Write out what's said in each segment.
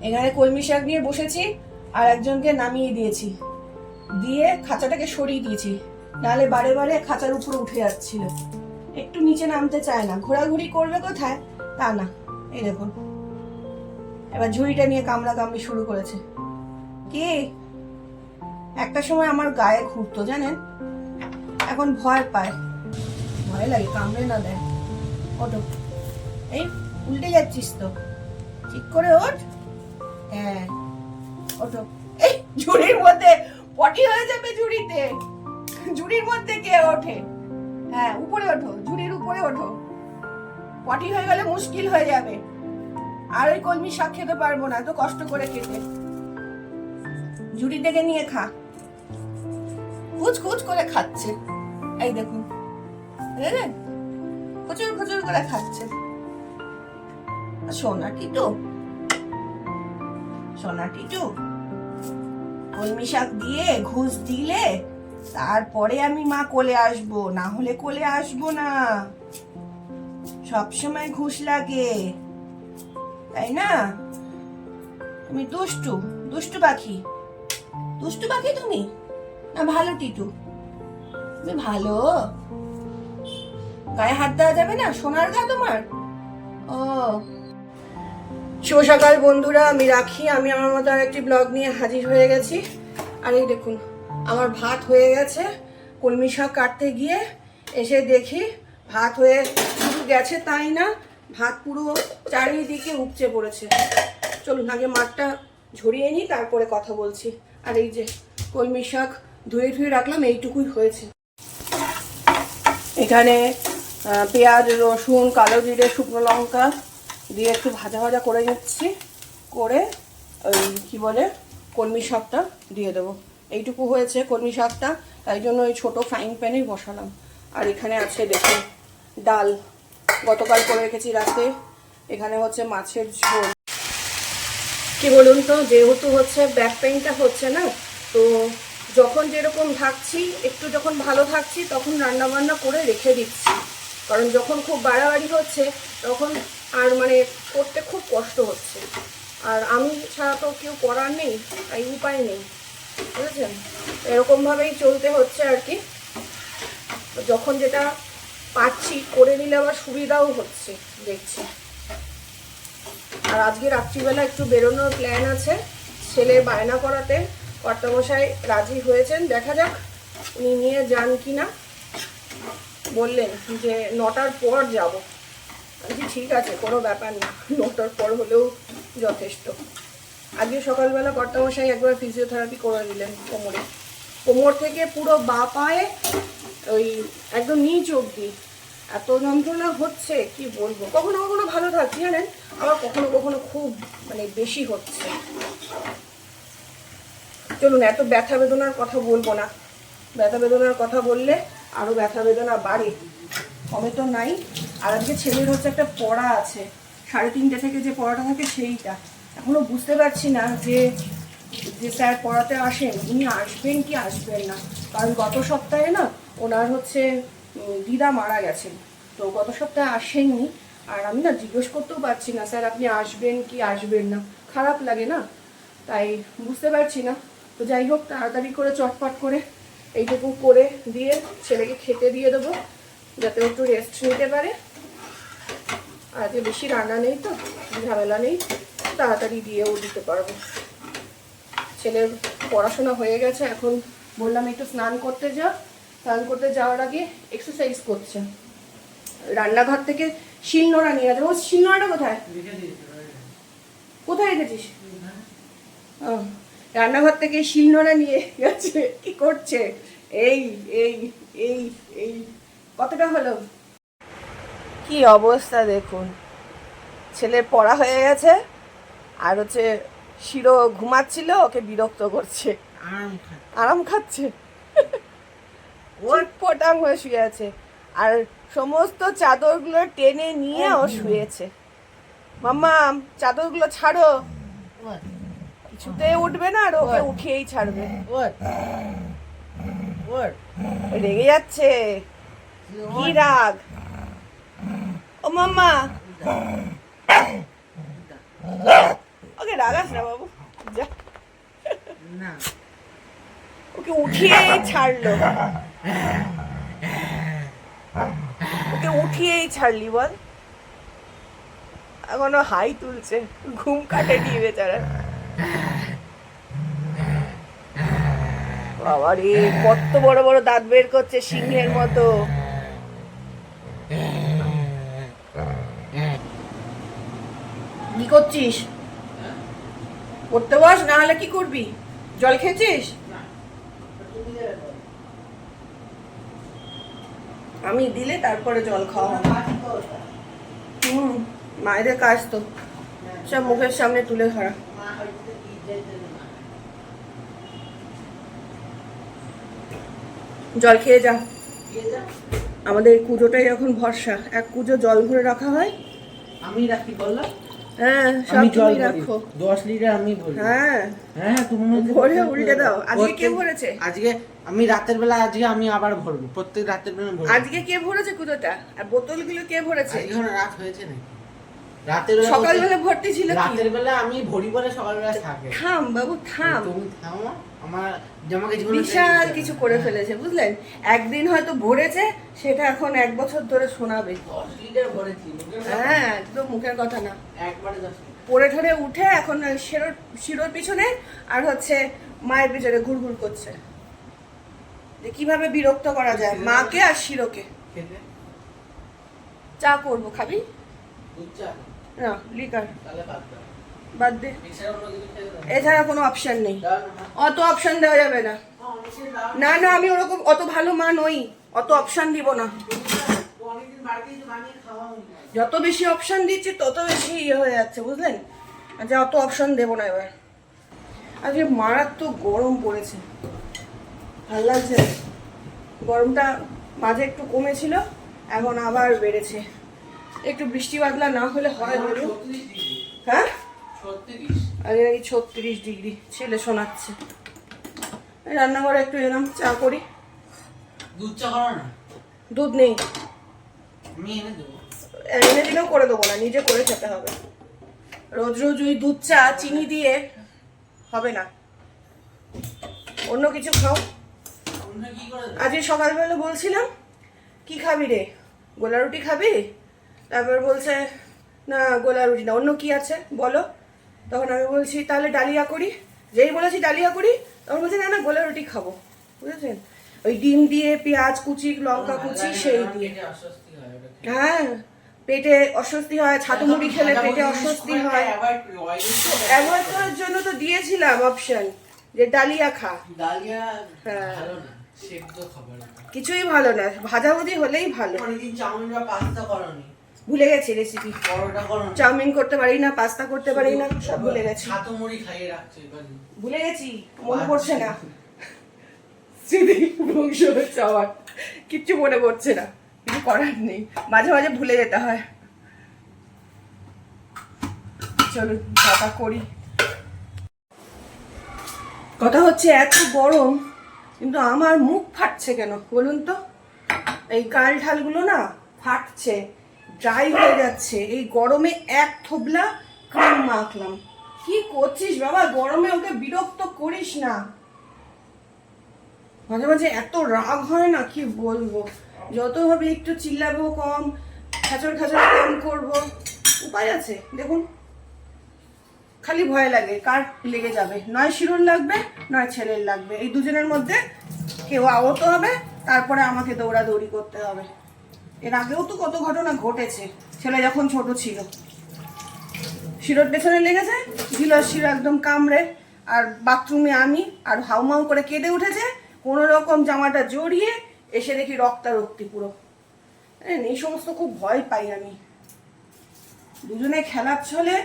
এখানে কলমি শাক নিয়ে বসেছি আর একজনকে নামিয়ে দিয়েছি। দিয়ে খাঁচাটাকে সরিয়ে দিয়েছি। নাহলে বারে বারে খাঁচার উপরে উঠে যাচ্ছিল। একটু নিচে নামতে চায় না। ঘোরাঘুরি করবে কোথায়? তা না। এই দেখুন। এবার ঝুড়িটা নিয়ে কামড়া কামড়ি শুরু করেছে। কে? একটা সময় আমার গায়ে ঘুরতো, জানেন? এখন ভয় পায়। ভয় লাগে, কামড়ে না দেয়। ওটো এই, উল্টে যাচ্ছিস তো। ঠিক করে ওঠ। হ্যাঁ। ওটো এই, ঝুড়ির মধ্যে, পটি হয়ে যাবে ঝুড়িতে। ঝুড়ির মধ্যে কে ওঠে? হ্যাঁ উপরে ওঠো, ঝুড়ির উপরে ওঠো। পটি হয়ে গেলে মুশকিল হয়ে যাবে। আর ওই কলমি শাক খেতে পারব না, এত কষ্ট করে খেতে। ঝুড়ি থেকে নিয়ে খা। কুচ কুচ করে খাচ্ছে। এই দেখুন। প্রচুর প্রচুর করে খাচ্ছে। সোনা টিটু সোনা টিটু। কলমি শাক দিয়ে ঘুষ দিলে তারপরে আমি মা কোলে আসব, না হলে কোলে আসব না। সবসময় ঘুষ লাগে, তাই না? তুমি দুষ্টু দুষ্টু পাখি। দুষ্টু পাখি তুমি? না, ভালো টিটু। তুমি ভালো। গায়ে হাত দেওয়া যাবে না? সোনার গা তোমার? ও। শুভ সকাল বন্ধুরা, আমি রাখি। আমি আমার মতো আর একটি ব্লগ নিয়ে হাজির হয়ে গেছি। আর এই দেখুন, আমার ভাত হয়ে গেছে। কলমি শাক কাটতে গিয়ে এসে দেখি ভাত হয়ে শুধু গেছে তাই না, ভাত পুরো চারিদিকে উপচে পড়েছে। চলুন, আগে মাঠটা ঝরিয়ে নিই, তারপরে কথা বলছি। আর এই যে কলমি শাক ধুয়ে ধুয়ে রাখলাম, এইটুকুই হয়েছে। এখানে পেঁয়াজ, রসুন, কালো জিরে, শুকনো লঙ্কা দিয়ে একটু ভাজা ভাজা করে নিচ্ছি। করে ওই কি বলে, কলমি শাকটা দিয়ে দেবো। এইটুকু হয়েছে কলমি শাকটা, তাই জন্য ওই ছোটো ফ্রাইং প্যানেই বসালাম। আর এখানে আছে দেখুন, ডাল। গতকাল করে রেখেছি রাতে। এখানে হচ্ছে মাছের ঝোল। কি বলুন তো, যেহেতু হচ্ছে ব্যাক পেইনটা হচ্ছে না, তো যখন যেরকম থাকছি একটু যখন ভালো থাকছি তখন রান্না বান্না করে রেখে দিচ্ছি। কারণ যখন খুব বাড়াবাড়ি হচ্ছে, তখন আর মানে করতে খুব কষ্ট হচ্ছে। আর আমি ছাড়া তো কেউ করার নেই, তাই উপায় নেই, বুঝেছেন? এরকমভাবেই চলতে হচ্ছে আর কি। যখন যেটা পাচ্ছি করে নিলে আবার সুবিধাও হচ্ছে, দেখছি। আর আজকে রাত্রিবেলা একটু বেরোনোর প্ল্যান আছে, ছেলে বায়না করাতে। কর্তামশাই রাজি হয়েছেন, দেখা যাক উনি নিয়ে যান কি না বললেন যে নটার পর যাব। ঠিক আছে, কোনো ব্যাপার না, নটার পর হলেও যথেষ্ট। আজকে সকালবেলা কর্তামশাই একবার ফিজিওথেরাপি করে দিলেন কোমরে। কোমর থেকে পুরো বা পায়ে ওই একদম নিচ অব্দি এত যন্ত্রণা হচ্ছে, কি বলব? কখনো কখনো ভালো থাকছি, জানেন? আবার কখনো কখনো খুব মানে বেশি হচ্ছে। চলুন, এত ব্যথা বেদনার কথা বলব না। ব্যথা বেদনার কথা বললে আরও ব্যথা বেদনা বাড়ে। কমে তো নাই। আর আজকে ছেলের হচ্ছে একটা পড়া আছে। সাড়ে তিনটে থেকে যে পড়াটা থাকে সেইটা। এখনও বুঝতে পারছি না যে যে স্যার পড়াতে আসেন, উনি আসবেন কি আসবেন না। কারণ গত সপ্তাহে না ওনার হচ্ছে দিদা মারা গেছেন। তো গত সপ্তাহে আসেননি। আর আমি না জিজ্ঞেস করতেও পারছি না, স্যার আপনি আসবেন কি আসবেন না। খারাপ লাগে না। তাই বুঝতে পারছি না। তো যাই হোক, তাড়াতাড়ি করে চটপট করে এইটুকু করে দিয়ে ছেলেকে খেতে দিয়ে দেবো। যাতে একটু রেস্ট নিতে পারে। আজকে বেশি রান্না নেই তো ঝামেলা নেই, তাড়াতাড়ি দিয়েও দিতে পারব। ছেলের পড়াশোনা হয়ে গেছে, এখন বললাম একটু স্নান করতে যা। স্নান করতে যাওয়ার আগে এক্সারসাইজ করছে। রান্নাঘর থেকে শিলনোড়া নিয়ে ও, শিলনোড়াটা কোথায়? কোথায় রেখেছিস? রান্নাঘর থেকে শিলনোড়া নিয়ে গেছে। কি করছে? এই এই এই এই। কতটা হলো? কি অবস্থা দেখুন। ছেলের পড়া হয়ে গেছে আর হচ্ছে শিরো ঘুমাচ্ছিল ওকে বিরক্ত করছে। আরাম খাচ্ছে। ওর পটাং হয়ে শুয়ে আছে। আর সমস্ত চাদরগুলো টেনে নিয়ে ও শুয়েছে। মাম্মা চাদরগুলো ছাড়ো। কিছুতে উঠবে না আর ওকে উঠিয়েই ছাড়বে। ওর। ওর। রেগে যাচ্ছে। কি রাগ? ও মাম্মা। ওকে লাগাস না বাবু? যা। না। ওকে উঠিয়েই ছাড়লো। ওকে উঠিয়েই ছাড়লি বল। এখনও হাই তুলছে। ঘুম কাটে কাটেনি বেচারা। বাবা রে কত বড় বড় দাঁত বের করছে সিংহের মতো। কি করছিস? পড়তে বস, না হলে কি করবি? জল খেয়েছিস? আমি দিলে তারপরে জল খাওয়া হুম, মায়েদের কাজ তো। সব মুখের সামনে তুলে ধরা। জল খেয়ে যা। আমাদের কুজোটাই এখন ভরসা। এক কুজো জল ভরে রাখা হয়। আমি রাখি বললাম হ্যাঁ আমি জল রাখো। দশ লিটার আমি ভরি। হ্যাঁ। হ্যাঁ তুমি ভরে উল্টে দাও। আজকে কে ভরেছে? আজকে আমি রাতের বেলা আজকে আমি আবার ভরবো। প্রত্যেক রাতের বেলা ভরবো। আজকে কে ভরেছে কুতোটা আর বোতলগুলো কে ভরেছে? এখন রাত হয়েছে নাকি? রাতের বেলা সকালবেলা ভর্তি ছিল রাতের বেলা আমি ভরি বলে সকালবেলা থাকে থাম বাবু থাম। তুমি থামো আমার জামাকে জীবনে বিশাল কিছু করে ফেলেছে বুঝলেন? একদিন হয়তো ভরেছে সেটা এখন এক বছর ধরে শোনাবে। দশ লিটার ভরেছি হ্যাঁ একদম মুখের কথা না। একবারে দশ পড়ে ঠরে উঠে এখন শিরোর শিরোর পিছনে আর হচ্ছে মায়ের পিছনে ঘুরঘুর করছে। যে কীভাবে বিরক্ত করা যায় মাকে আর শিরোকে? চা করব খাবি? চা। না লিকার বাদ দে। এছাড়া কোনো অপশন নেই। অত অপশন দেওয়া যাবে না। না না, আমি ওরকম অত ভালো মা নই। অত অপশন দিব না। যত বেশি অপশন দিচ্ছি, তত বেশি ইয়ে হয়ে যাচ্ছে, বুঝলেন? আচ্ছা অত অপশন দেবো না এবার। আজকে মারাত্মক গরম পড়েছে। ভালো লাগছে গরমটা মাঝে একটু কমেছিল, এখন আবার বেড়েছে। একটু বৃষ্টি বাদলা না হলে হয় বলুন। হ্যাঁ? আগে নাকি ছত্রিশ ডিগ্রি, ছেলে শোনাচ্ছে। রান্নাঘরে একটু এলাম, চা করি। দুধ চা করো না দুধ নেই। এনে দিলেও করে দেবো না, নিজে করে খেতে হবে। রোজ রোজ ওই দুধ, চা, চিনি দিয়ে হবে না। অন্য কিছু খাও? আজকে সকালবেলা বলছিলাম, কি খাবি রে? গোলা রুটি খাবি? তারপর বলছে না গোলা রুটি না অন্য কি আছে? বলো। তখন আমি বলছি তাহলে ডালিয়া করি। যেই বলেছি ডালিয়া করি তখন বলছে না না গোলা রুটি খাব। বুঝেছেন? ওই ডিম দিয়ে পেঁয়াজ কুচি লঙ্কা কুচি সেই দিয়ে। হয়। হ্যাঁ পেটে অস্বস্তি হয় ছাতু মুড়ি খেলে পেটে অস্বস্তি হয়। অ্যাভয়েড করার জন্য তো দিয়েছিলাম অপশন যে ডালিয়া খা। ডালিয়া হ্যাঁ। কিছুই ভালো না ভাজাভুজি হলেই ভালো। অনেকদিন চাউমিন বা পাস্তা করনি। ভুলে গেছি রেসিপি চাউমিন করতে পারি না পাস্তা করতে পারি না সব ভুলে গেছি। ভুলে গেছি মনে পড়ছে না। স্মৃতি ধ্বংস হচ্ছে আমার। কিচ্ছু মনে পড়ছে না। কিছু করার নেই। মাঝে মাঝে ভুলে যেতে হয়। চলুন চাটা করি। কথা হচ্ছে এত গরম কিন্তু আমার মুখ ফাটছে কেন বলুন তো? এই গাল ঢালগুলো না ফাটছে। ড্রাই হয়ে যাচ্ছে। এই গরমে এক থোবলা ক্রিম মাখলাম। কি করছিস বাবা? গরমে ওকে বিরক্ত করিস না। মাঝে মাঝে এত রাগ হয় না, কি বলব? যত ভাবে একটু চিল্লাবো কম, খাচর খাচর কম করব। উপায় আছে, দেখুন। খালি ভয় লাগে, কার লেগে যাবে? নয় শিরুর লাগবে, নয় ছেলের লাগবে। এই দুজনের মধ্যে কেউ আহত হবে, তারপরে আমাকে দৌড়াদৌড়ি করতে হবে। এর আগেও তো কত ঘটনা ঘটেছে। ছেলে যখন ছোট ছিল। শিরোর পেছনে লেগেছে দিল শিরো একদম কামড়ে, আর বাথরুমে আমি আর হাউমাউ করে কেঁদে উঠেছে, কোনো রকম জামাটা জড়িয়ে এসে দেখি রক্তারক্তি পুরো। এই সমস্ত খুব ভয় পাই আমি। দুজনে খেলার ছলে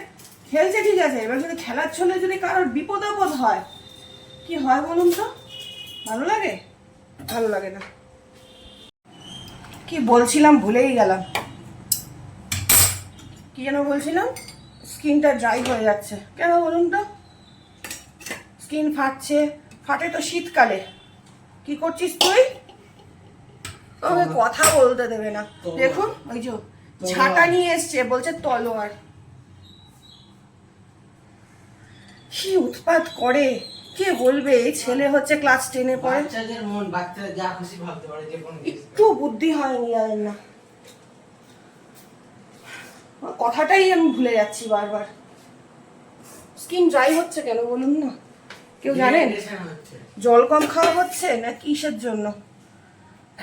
খেলছে ঠিক আছে, এবার যদি খেলার ছলে যদি কারোর বিপদ আপদ হয়, কি হয় বলুন তো? ভালো লাগে? ভালো লাগে না। কি বলছিলাম ভুলেই গেলাম। কি যেন বলছিলাম? স্কিনটা ড্রাই হয়ে যাচ্ছে। কেন বলুন তো? স্কিন ফাটছে। ফাটে তো শীতকালে। কি করছিস তুই? আমাকে কথা বলতে দেবে না। দেখুন ওই যে ছাটা নিয়ে এসছে বলছে তলোয়ার। কি উৎপাত করে? কে বলবে? এই ছেলে হচ্ছে ক্লাস টেনে পড়ে। বাচ্চাদের মন বাচ্চারা যা খুশি ভাবতে পারে যে কোনো একটু বুদ্ধি হয়নি না কথাটাই আমি ভুলে যাচ্ছি বারবার। স্কিন ড্রাই হচ্ছে কেন বলুন না? কেউ জানেন? জল কম খাওয়া হচ্ছে না কিসের জন্য?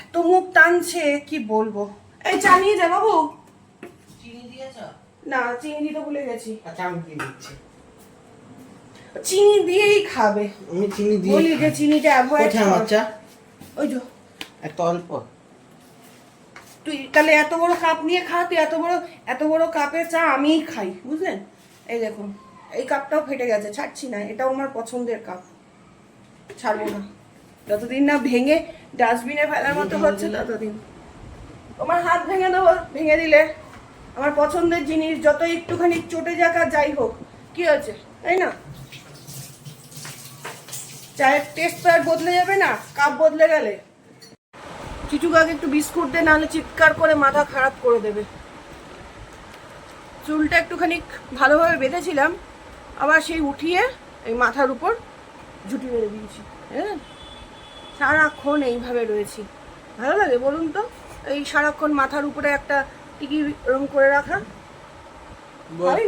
এত মুখ টানছে কি বলব? এই চা নিয়ে যা বাবু। চিনি দিয়েছ? না চিনি দিতে ভুলে গেছি। আচ্ছা আমি দিচ্ছি। চিনি দিয়েই খাবে। আমি চিনি দিয়ে বলি যে চিনিটা অ্যাভয়েড কোথায় আমার চা? ওই যে। এত অল্প। তুই তাহলে এত বড় কাপ নিয়ে খা তুই এত বড় এত বড় কাপের চা আমিই খাই বুঝলেন? এই দেখুন এই কাপটাও ফেটে গেছে ছাড়ছি না এটাও আমার পছন্দের কাপ ছাড়বো না। যতদিন না ভেঙে ডাস্টবিনে ফেলার মতো হচ্ছে ততদিন। তোমার হাত ভেঙে দেবো ভেঙে দিলে। আমার পছন্দের জিনিস যত একটুখানি চটে যাক আর যাই হোক কি আছে তাই না? চায়ের টেস্ট তো আর বদলে যাবে না কাপ বদলে গেলে। চিচুকাকে একটু বিস্কুট দে নাহলে চিৎকার করে মাথা খারাপ করে দেবে। চুলটা একটুখানি ভালোভাবে বেঁধেছিলাম আবার সেই উঠিয়ে এই মাথার উপর ঝুটি মেরে দিয়েছি হ্যাঁ? সারাক্ষণ এইভাবে রয়েছি। ভালো লাগে বলুন তো? এই সারাক্ষণ মাথার উপরে একটা টিকি রং করে রাখা।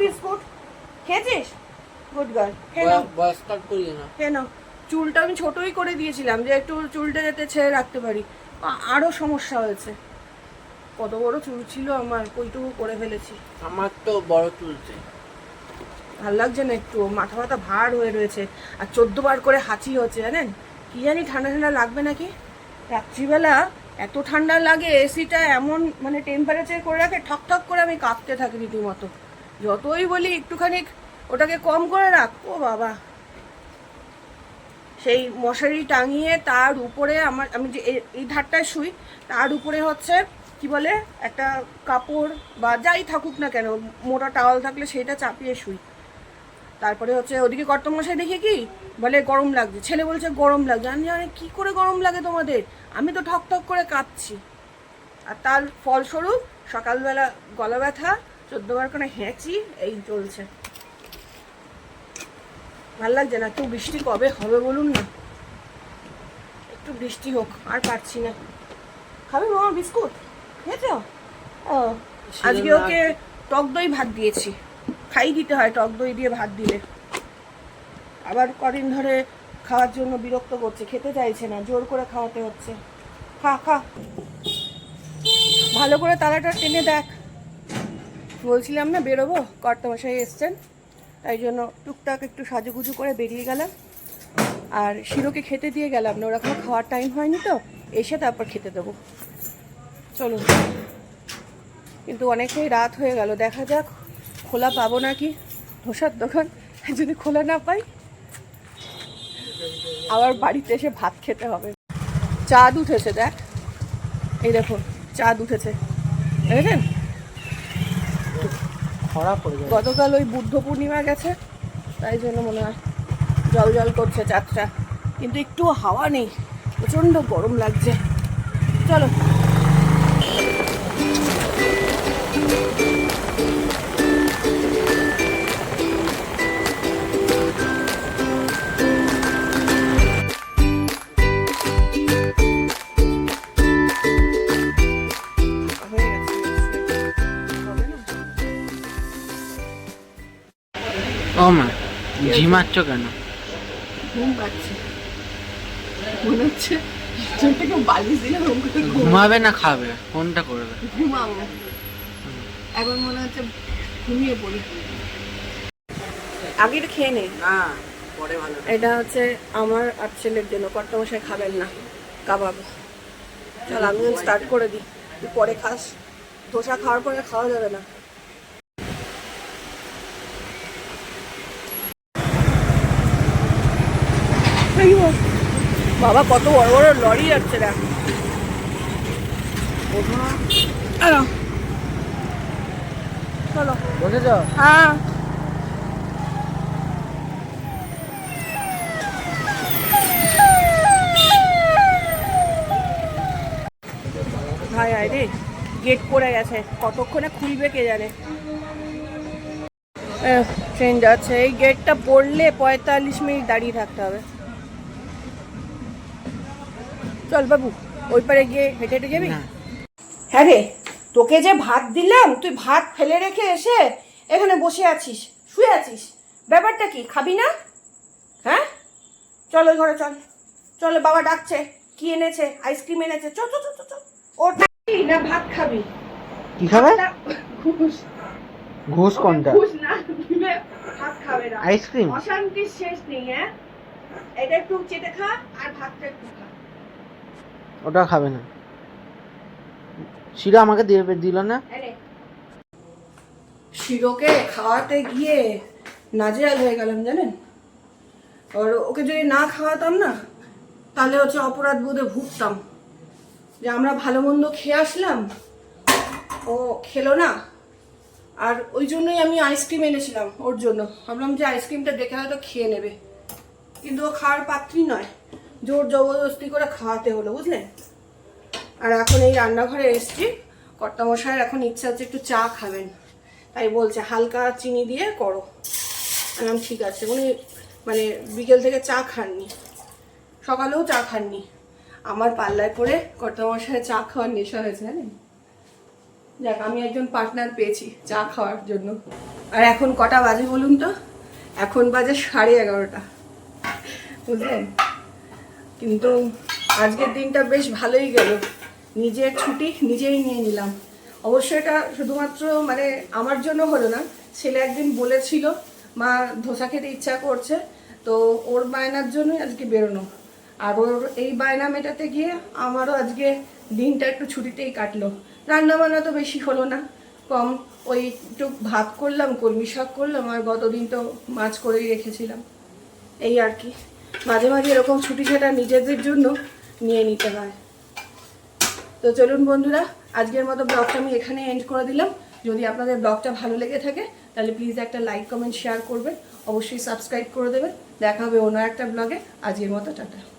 বিস্কুট। খেয়েছিস? Good girl. খেয়ে নাও। বয়স্কার করিয়ে না কেন চুলটা আমি ছোটই করে দিয়েছিলাম যে একটু চুলটা যাতে ছেড়ে রাখতে পারি। আ- আরও সমস্যা হয়েছে। কত বড় চুল ছিল আমার কইটুকু করে ফেলেছি। আমার তো বড় চুলছে ভালো লাগছে না একটু মাথা মাথা ভার হয়ে রয়েছে। আর চোদ্দ বার করে হাঁচি হচ্ছে জানেন? কি জানি ঠান্ডা ঠান্ডা লাগবে নাকি? রাত্রিবেলা এত ঠান্ডা লাগে এসিটা এমন মানে টেম্পারেচার করে রাখে ঠক ঠক করে আমি কাঁপতে থাকি রীতিমতো। যতই বলি একটুখানি ওটাকে কম করে রাখ। ও বাবা। সেই মশারি টাঙিয়ে তার উপরে আমার, আমি যে এই ধারটায় শুই, তার উপরে হচ্ছে, কি বলে, একটা কাপড় বা যাই থাকুক না কেন, মোটা টাওয়াল থাকলে সেটা চাপিয়ে শুই। তারপরে হচ্ছে ওদিকে কর্তমশাই দেখে কি, বলে গরম লাগছে। ছেলে বলছে, গরম লাগছে। আমি জানি কী করে গরম লাগে তোমাদের? আমি তো ঠক ঠক করে কাঁপছি আর তার ফলস্বরূপ সকালবেলা গলা ব্যথা, চোদ্দবার করে হেঁচি, এই চলছে। ভালো লাগছে না। একটু বৃষ্টি কবে হবে বলুন না? একটু বৃষ্টি হোক আর পারছি না। খাবে মামা বিস্কুট? খেয়েছ? ও আজকে ওকে টক দই ভাত দিয়েছি। খাই দিতে হয় টক দই দিয়ে ভাত দিলে। আবার কদিন ধরে খাওয়ার জন্য বিরক্ত করছে খেতে চাইছে না জোর করে খাওয়াতে হচ্ছে। খা খা। ভালো করে তালাটা টেনে দেখ। বলছিলাম না বেরোবো? কর্তামশাই এসছেন। তাই জন্য টুকটাক একটু সাজুগুজু করে বেরিয়ে গেলাম। আর শিরোকে খেতে দিয়ে গেলাম না, ওর এখনও খাওয়ার টাইম হয়নি তো, এসে তারপর খেতে দেবো। চলুন। কিন্তু অনেকটাই রাত হয়ে গেল, দেখা যাক খোলা পাবো নাকি ধোসার দোকান, যদি খোলা না পাই। আবার বাড়িতে এসে ভাত খেতে হবে। চাঁদ উঠেছে, দেখ। এই দেখো, চাঁদ উঠেছে। দেখেছেন? খরা পড়ে যাবে। গতকাল ওই বুদ্ধ পূর্ণিমা গেছে, তাই জন্য মনে হয় জল জল করছে চাঁদটা। কিন্তু একটু হাওয়া নেই, প্রচণ্ড গরম লাগছে। চলো। ঝিমাচ্ছ কেন? ঘুম পাচ্ছে। মনে হচ্ছে চোখটাকে বালিশ দিলে ঘুম করে ঘুম। ঘুমাবে না খাবে। কোনটা করবে। ঘুমাবো। এখন মনে হচ্ছে ঘুমিয়ে পড়ি। আগে এটা খেয়ে নেই না পরে ভালো এটা হচ্ছে আমার আর ছেলের জন্য। কর্তামশাই খাবেন না। কাবাব। চল আমি স্টার্ট করে দিই। তুই পরে খাস। ধোসা খাওয়ার পরে খাওয়া যাবে না। বাবা কত বড় বড় লরি যাচ্ছে দেখ। আলো। চলো। বসেছ হ্যাঁ। ভাই আয় রে গেট পড়ে গেছে। কতক্ষণে খুলবে কে জানে। ট্রেন যাচ্ছে। এই গেটটা পড়লে পঁয়তাল্লিশ মিনিট দাঁড়িয়ে থাকতে হবে। চল বাবু ওই পারে গিয়ে হেঁটে হেঁটে যাবি? হ্যাঁ রে তোকে যে ভাত দিলাম তুই ভাত ফেলে রেখে এসে এখানে বসে আছিস শুয়ে আছিস। ব্যাপারটা কি খাবি না? হ্যাঁ? চল ওই ঘরে চল। চলো বাবা ডাকছে কি এনেছে আইসক্রিম এনেছে চল চল চল চল, ওটা না ভাত খাবি? কি খাবে? ঘুষ। ঘুষ কোনটা? ঘুষ না দিলে ভাত খাবে না। আইসক্রিম? অশান্তির শেষ নেই হ্যাঁ? এটা একটু চেটে খা আর ভাতটা একটু খা। ওটা খাবে না। শিরা আমাকে দিয়ে দিল না। শিরোকে খাওয়াতে গিয়ে নাজেহাল হয়ে গেলাম, জানেন? আর ওকে যদি না খাওয়াতাম না, তাহলে হচ্ছে অপরাধ বোধে ভুগতাম। যে আমরা ভালো মন্দ খেয়ে আসলাম, ও খেলো না। আর ওই জন্যই আমি আইসক্রিম এনেছিলাম ওর জন্য। ভাবলাম যে আইসক্রিমটা দেখে হয়তো খেয়ে নেবে। কিন্তু ও খাওয়ার পাত্রই নয়। জোর জবরদস্তি করে খাওয়াতে হলো বুঝলেন আর এখন এই রান্নাঘরে এসছি, কর্তামশাইয়ের এখন ইচ্ছা হচ্ছে একটু চা খাবেন। তাই বলছে, হালকা চিনি দিয়ে করো। আমি ঠিক আছে। উনি মানে বিকেল থেকে চা খাননি। সকালেও চা খাননি। আমার পাল্লায় পরে কর্তামশায় চা খাওয়ার নেশা হয়েছে, জানেন? যাক, আমি একজন পার্টনার পেয়েছি চা খাওয়ার জন্য। আর এখন কটা বাজে বলুন তো? এখন বাজে সাড়ে এগারোটা। বুঝলেন? কিন্তু আজকের দিনটা বেশ ভালোই গেল। নিজের ছুটি নিজেই নিয়ে নিলাম। অবশ্য এটা শুধুমাত্র মানে আমার জন্য হলো না, ছেলে একদিন বলেছিল, মা, ধোসা খেতে ইচ্ছা করছে। তো ওর বায়নার জন্যই আজকে বেরোনো। আর ওর এই বায়না মেটাতে গিয়ে আমারও আজকে দিনটা একটু ছুটিতেই কাটলো। রান্না বান্না তো বেশি হলো না। কম ওই একটু ভাত করলাম কর্মী শাক করলাম, আর গতদিন তো মাছ করেই রেখেছিলাম। এই আর কি। মাঝে মাঝে এরকম ছুটি ছাটা নিজেদের জন্য নিয়ে নিতে হয়। তো চলুন বন্ধুরা, আজকের মতো ব্লগটা আমি এখানে এন্ড করে দিলাম। যদি আপনাদের ব্লগটা ভালো লেগে থাকে, তাহলে প্লিজ একটা লাইক কমেন্ট শেয়ার করবেন। অবশ্যই সাবস্ক্রাইব করে দেবেন। দেখা হবে অন্য একটা ব্লগে। আজকের মতো, টাটা।